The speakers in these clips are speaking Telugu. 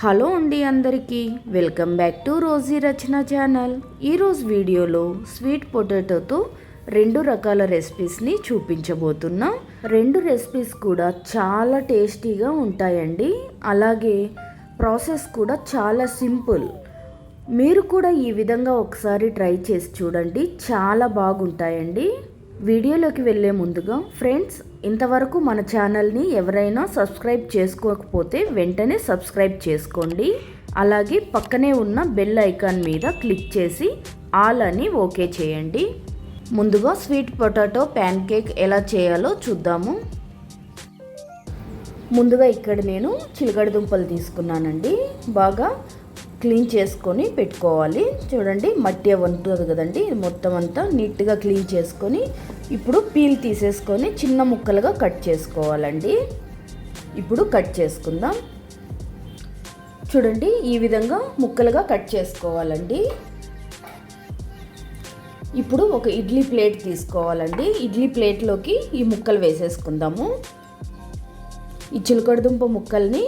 హలో అండి అందరికీ welcome back to Roji Rachana channel. ఈరోజు వీడియోలో స్వీట్ పొటాటోతో రెండు రకాల రెసిపీస్ని చూపించబోతున్నా. రెండు రెసిపీస్ కూడా చాలా టేస్టీగా ఉంటాయండి. అలాగే ప్రాసెస్ కూడా చాలా సింపుల్. మీరు కూడా ఈ విధంగా ఒకసారి ట్రై చేసి చూడండి. చాలా బాగుంటాయండి. వీడియోలోకి వెళ్ళే ముందుగా ఫ్రెండ్స్ ఇంతవరకు మన ఛానల్ని ఎవరైనా సబ్స్క్రైబ్ చేసుకోకపోతే వెంటనే సబ్స్క్రైబ్ చేసుకోండి. అలాగే పక్కనే ఉన్న బెల్ ఐకాన్ మీద క్లిక్ చేసి ఆల్ అని ఓకే చేయండి. ముందుగా స్వీట్ పొటాటో ప్యాన్ కేక్ ఎలా చేయాలో చూద్దాము. ముందుగా ఇక్కడ నేను చిలకడ దుంపలు తీసుకున్నానండి. బాగా క్లీన్ చేసుకొని పెట్టుకోవాలి. చూడండి మట్టి ఉంటుంది కదండి. మొత్తం అంతా నీట్గా క్లీన్ చేసుకొని ఇప్పుడు పీల్ తీసేసుకొని చిన్న ముక్కలుగా కట్ చేసుకోవాలండి. ఇప్పుడు కట్ చేసుకుందాం. చూడండి ఈ విధంగా ముక్కలుగా కట్ చేసుకోవాలండి. ఇప్పుడు ఒక ఇడ్లీ ప్లేట్ తీసుకోవాలండి. ఇడ్లీ ప్లేట్లోకి ఈ ముక్కలు వేసేసుకుందాము. ఈ చిలకడదుంప ముక్కల్ని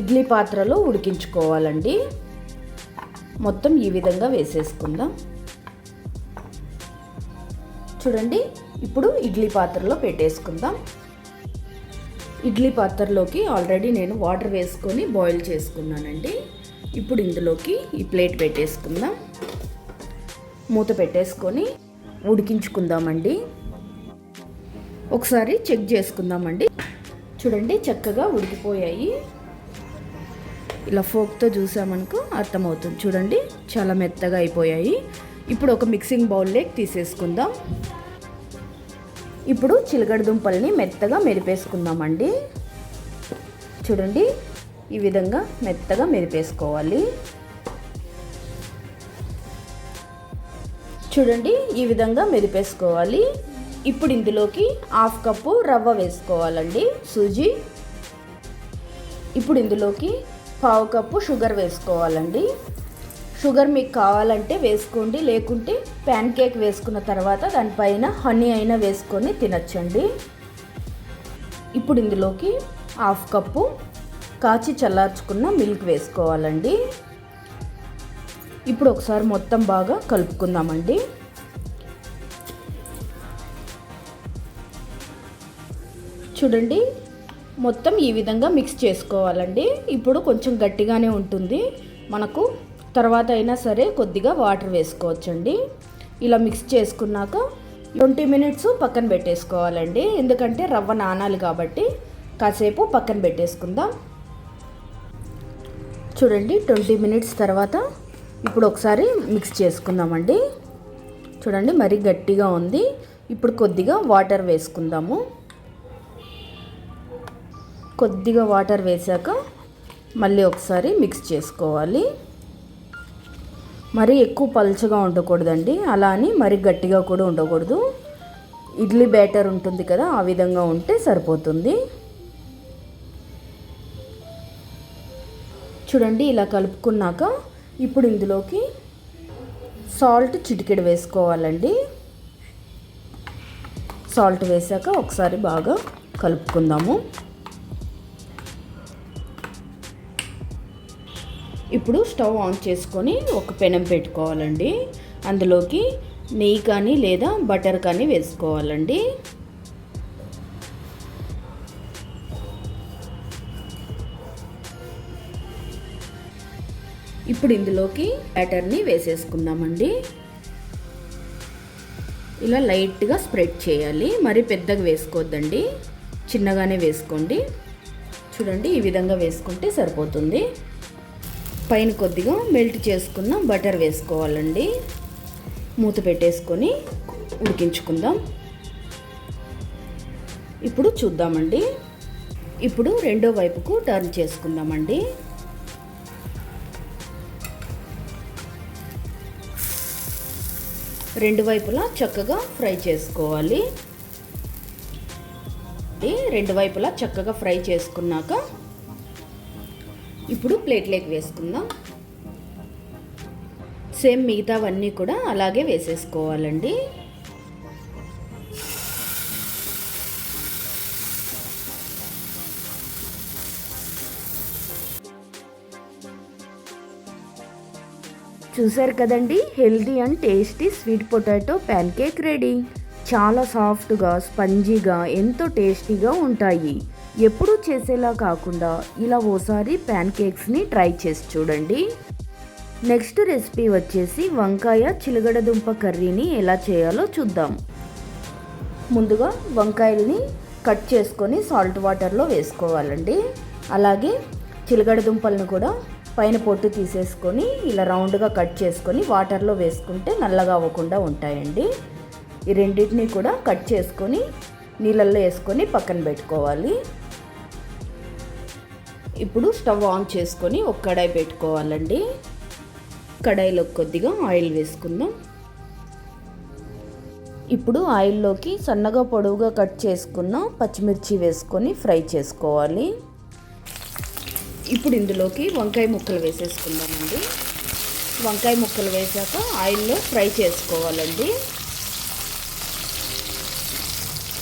ఇడ్లీ పాత్రలో ఉడికించుకోవాలండి. మొత్తం ఈ విధంగా వేసేసుకుందాం. చూడండి ఇప్పుడు ఇడ్లీ పాత్రలో పెట్టేసుకుందాం. ఇడ్లీ పాత్రలోకి ఆల్రెడీ నేను వాటర్ వేసుకొని బాయిల్ చేసుకున్నానండి. ఇప్పుడు ఇందులోకి ఈ ప్లేట్ పెట్టేసుకుందాం. మూత పెట్టేసుకొని ఉడికించుకుందామండి. ఒకసారి చెక్ చేసుకుందామండి. చూడండి చక్కగా ఉడికిపోయాయి. ఇలా ఫోక్తో చూసామనుకో అర్థమవుతుంది. చూడండి చాలా మెత్తగా అయిపోయాయి. ఇప్పుడు ఒక మిక్సింగ్ బౌల్లోకి తీసేసుకుందాం. ఇప్పుడు చిలకడ దుంపల్ని మెత్తగా మెరిపేసుకుందామండి. చూడండి ఈ విధంగా మెత్తగా మెరిపేసుకోవాలి. చూడండి ఈ విధంగా మెరిపేసుకోవాలి. ఇప్పుడు ఇందులోకి హాఫ్ కప్పు రవ్వ వేసుకోవాలండి సూజీ. ఇప్పుడు ఇందులోకి పావు కప్పు షుగర్ వేసుకోవాలండి. షుగర్ మీకు కావాలంటే వేసుకోండి లేకుంటే ప్యాన్ కేక్ వేసుకున్న తర్వాత దానిపైన హనీ అయినా వేసుకొని తినచ్చండి. ఇప్పుడు ఇందులోకి హాఫ్ కప్పు కాచి చల్లార్చుకున్న మిల్క్ వేసుకోవాలండి. ఇప్పుడు ఒకసారి మొత్తం బాగా కలుపుకుందామండి. చూడండి మొత్తం ఈ విధంగా మిక్స్ చేసుకోవాలండి. ఇప్పుడు కొంచెం గట్టిగానే ఉంటుంది. మనకు తర్వాత అయినా సరే కొద్దిగా వాటర్ వేసుకోవచ్చండి. ఇలా మిక్స్ చేసుకున్నాక ట్వంటీ మినిట్స్ పక్కన పెట్టేసుకోవాలండి. ఎందుకంటే రవ్వ నానాలి కాబట్టి కాసేపు పక్కన పెట్టేసుకుందాం. చూడండి ట్వంటీ మినిట్స్ తర్వాత ఇప్పుడు ఒకసారి మిక్స్ చేసుకుందామండి. చూడండి మరీ గట్టిగా ఉంది. ఇప్పుడు కొద్దిగా వాటర్ వేసుకుందాము. కొద్దిగా వాటర్ వేసాక మళ్ళీ ఒకసారి మిక్స్ చేసుకోవాలి. మరీ ఎక్కువ పలుచగా ఉండకూడదండి. అలా అని మరీ గట్టిగా కూడా ఉండకూడదు. ఇడ్లీ బ్యాటర్ ఉంటుంది కదా ఆ విధంగా ఉంటే సరిపోతుంది. చూడండి ఇలా కలుపుకున్నాక ఇప్పుడు ఇందులోకి సాల్ట్ చిటికెడు వేసుకోవాలండి. సాల్ట్ వేసాక ఒకసారి బాగా కలుపుకుందాము. ఇప్పుడు స్టవ్ ఆన్ చేసుకొని ఒక పెనం పెట్టుకోవాలండి. అందులోకి నెయ్యి కానీ లేదా బటర్ కానీ వేసుకోవాలండి. ఇప్పుడు ఇందులోకి బ్యాటర్ని వేసేసుకుందామండి. ఇలా లైట్గా స్ప్రెడ్ చేయాలి. మరి పెద్దగా వేసుకోవద్దండి. చిన్నగానే వేసుకోండి. చూడండి ఈ విధంగా వేసుకుంటే సరిపోతుంది. పైన కొద్దిగా మెల్ట్ చేసుకున్న బటర్ వేసుకోవాలండి. మూత పెట్టేసుకొని ఉడికించుకుందాం. ఇప్పుడు చూద్దామండి. ఇప్పుడు రెండో వైపుకు టర్న్ చేసుకుందామండి. రెండు వైపులా చక్కగా ఫ్రై చేసుకోవాలి. రెండు వైపులా చక్కగా ఫ్రై చేసుకున్నాక ఇప్పుడు ప్లేట్లోకి వేసుకుందాం. సేమ్ మిగతావన్నీ కూడా అలాగే వేసేసుకోవాలండి. చూసారు కదండి? Healthy and tasty sweet potato pancake ready. చాలా సాఫ్ట్గా స్పంజీగా ఎంతో టేస్టీగా ఉంటాయి. ఎప్పుడూ చేసేలా కాకుండా ఇలా ఓసారి ప్యాన్ కేక్స్ని ట్రై చేసి చూడండి. నెక్స్ట్ రెసిపీ వచ్చేసి వంకాయ చిలగడదుంప కర్రీని ఎలా చేయాలో చూద్దాం. ముందుగా వంకాయల్ని కట్ చేసుకొని సాల్ట్ వాటర్లో వేసుకోవాలండి. అలాగే చిలగడదుంపలను కూడా పైన పొట్టు తీసేసుకొని ఇలా రౌండ్గా కట్ చేసుకొని వాటర్లో వేసుకుంటే నల్లగా అవ్వకుండా ఉంటాయండి. ఈ రెండింటిని కూడా కట్ చేసుకొని నీళ్ళల్లో వేసుకొని పక్కన పెట్టుకోవాలి. ఇప్పుడు స్టవ్ ఆన్ చేసుకొని ఒక కడాయి పెట్టుకోవాలండి. కడాయిలో కొద్దిగా ఆయిల్ వేసుకుందాం. ఇప్పుడు ఆయిల్లోకి సన్నగా పొడవుగా కట్ చేసుకున్న పచ్చిమిర్చి వేసుకొని ఫ్రై చేసుకోవాలి. ఇప్పుడు ఇందులోకి వంకాయ ముక్కలు వేసేసుకుందామండి. వంకాయ ముక్కలు వేసాక ఆయిల్లో ఫ్రై చేసుకోవాలండి.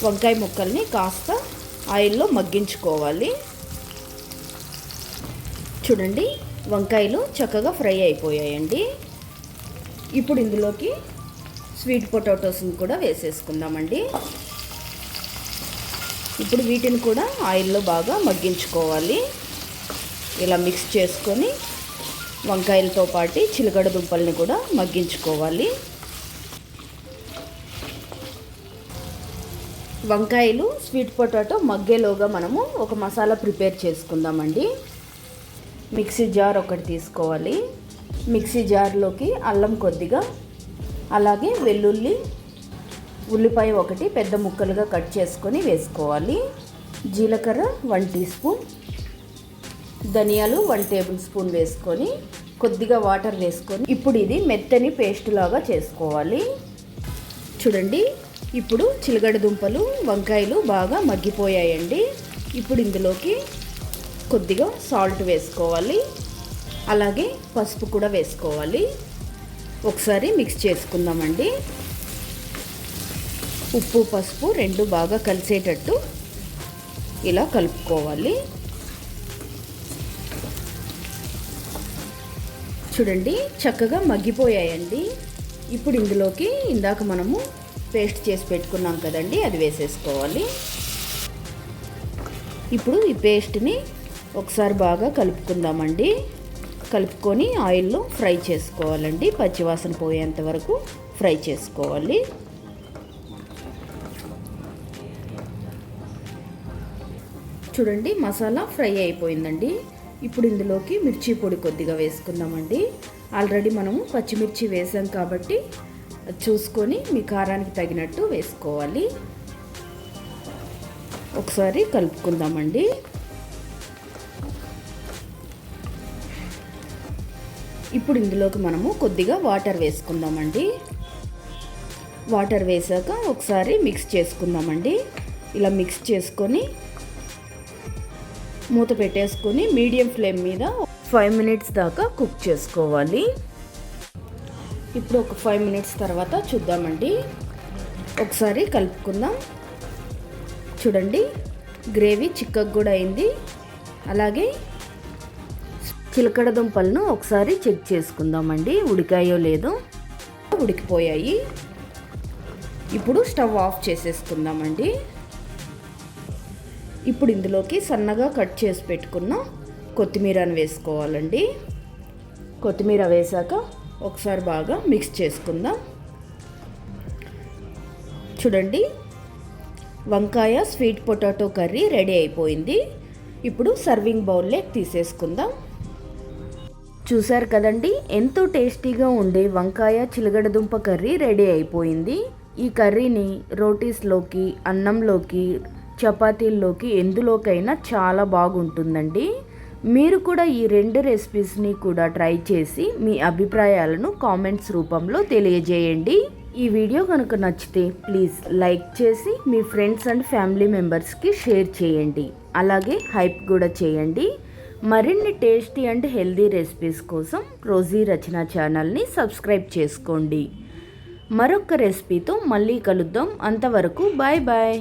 వంకాయ ముక్కల్ని కాస్త ఆయిల్లో మగ్గించుకోవాలి. చూడండి వంకాయలు చక్కగా ఫ్రై అయిపోయాయండి. ఇప్పుడు ఇందులోకి స్వీట్ పొటాటోస్ని కూడా వేసేసుకుందామండి. ఇప్పుడు వీటిని కూడా ఆయిల్లో బాగా మగ్గించుకోవాలి. ఇలా మిక్స్ చేసుకొని వంకాయలతో పాటు చిలకడ దుంపల్ని కూడా మగ్గించుకోవాలి. వంకాయలు స్వీట్ పొటాటో మగ్గేలోగా మనము ఒక మసాలా ప్రిపేర్ చేసుకుందామండి. మిక్సీ జార్ ఒకటి తీసుకోవాలి. మిక్సీ జార్లోకి అల్లం కొద్దిగా అలాగే వెల్లుల్లి ఉల్లిపాయ ఒకటి పెద్ద ముక్కలుగా కట్ చేసుకొని వేసుకోవాలి. జీలకర్ర వన్ టీ స్పూన్ ధనియాలు వన్ టేబుల్ స్పూన్ వేసుకొని కొద్దిగా వాటర్ వేసుకొని ఇప్పుడు ఇది మెత్తని పేస్ట్ లాగా చేసుకోవాలి. చూడండి ఇప్పుడు చిలగడ దుంపలు వంకాయలు బాగా మగ్గిపోయాయండి. ఇప్పుడు ఇందులోకి కొద్దిగా సాల్ట్ వేసుకోవాలి. అలాగే పసుపు కూడా వేసుకోవాలి. ఒకసారి మిక్స్ చేసుకుందామండి. ఉప్పు పసుపు రెండు బాగా కలిసేటట్టు ఇలా కలుపుకోవాలి. చూడండి చక్కగా మగ్గిపోయాయండి. ఇప్పుడు ఇందులోకి ఇందాక మనము పేస్ట్ చేసి పెట్టుకున్నాం కదండి అది వేసేసుకోవాలి. ఇప్పుడు ఈ పేస్ట్ని ఒకసారి బాగా కలుపుకుందామండి. కలుపుకొని ఆయిల్లో ఫ్రై చేసుకోవాలండి. పచ్చివాసన పోయేంత వరకు ఫ్రై చేసుకోవాలి. చూడండి మసాలా ఫ్రై అయిపోయిందండి. ఇప్పుడు ఇందులోకి మిర్చి పొడి కొద్దిగా వేసుకుందామండి. ఆల్రెడీ మనము పచ్చిమిర్చి వేసాం కాబట్టి చూసుకొని మీ కారానికి తగినట్టు వేసుకోవాలి. ఒకసారి కలుపుకుందామండి. ఇప్పుడు ఇందులోకి మనము కొద్దిగా వాటర్ వేసుకుందామండి. వాటర్ వేసాక ఒకసారి మిక్స్ చేసుకుందామండి. ఇలా మిక్స్ చేసుకొని మూత పెట్టేసుకొని మీడియం ఫ్లేమ్ మీద ఫైవ్ మినిట్స్ దాకా కుక్ చేసుకోవాలి. ఇప్పుడు ఒక ఫైవ్ మినిట్స్ తర్వాత చూద్దామండి. ఒకసారి కలుపుకుందాం. చూడండి గ్రేవీ చిక్కగా కూడా అయింది. అలాగే చిలకడ దుంపలను ఒకసారి చెక్ చేసుకుందామండి. ఉడికాయో లేదో? ఉడికిపోయాయి. ఇప్పుడు స్టవ్ ఆఫ్ చేసేసుకుందామండి. ఇప్పుడు ఇందులోకి సన్నగా కట్ చేసి పెట్టుకున్న కొత్తిమీరని వేసుకోవాలండి. కొత్తిమీర వేసాక ఒకసారి బాగా మిక్స్ చేసుకుందాం. చూడండి వంకాయ స్వీట్ పొటాటో కర్రీ రెడీ అయిపోయింది. ఇప్పుడు సర్వింగ్ బౌల్లో తీసేసుకుందాం. చూసారు కదండి. ఎంతో టేస్టీగా ఉండే వంకాయ చిలగడదుంప కర్రీ రెడీ అయిపోయింది. ఈ కర్రీని రోటీస్లోకి అన్నంలోకి చపాతీల్లోకి ఎందులోకైనా చాలా బాగుంటుందండి. మీరు కూడా ఈ రెండు రెసిపీస్ని కూడా ట్రై చేసి మీ అభిప్రాయాలను కామెంట్స్ రూపంలో తెలియజేయండి. ఈ వీడియో కనుక నచ్చితే ప్లీజ్ లైక్ చేసి మీ ఫ్రెండ్స్ అండ్ ఫ్యామిలీ మెంబర్స్కి షేర్ చేయండి. అలాగే హైప్ కూడా చేయండి. మరిన్ని టేస్టీ అండ్ హెల్దీ రెసిపీస్ కోసం రోజీ రచన ఛానల్ని సబ్స్క్రైబ్ చేసుకోండి. మరొక రెసిపీతో మళ్ళీ కలుద్దాం. అంతవరకు బాయ్ బాయ్.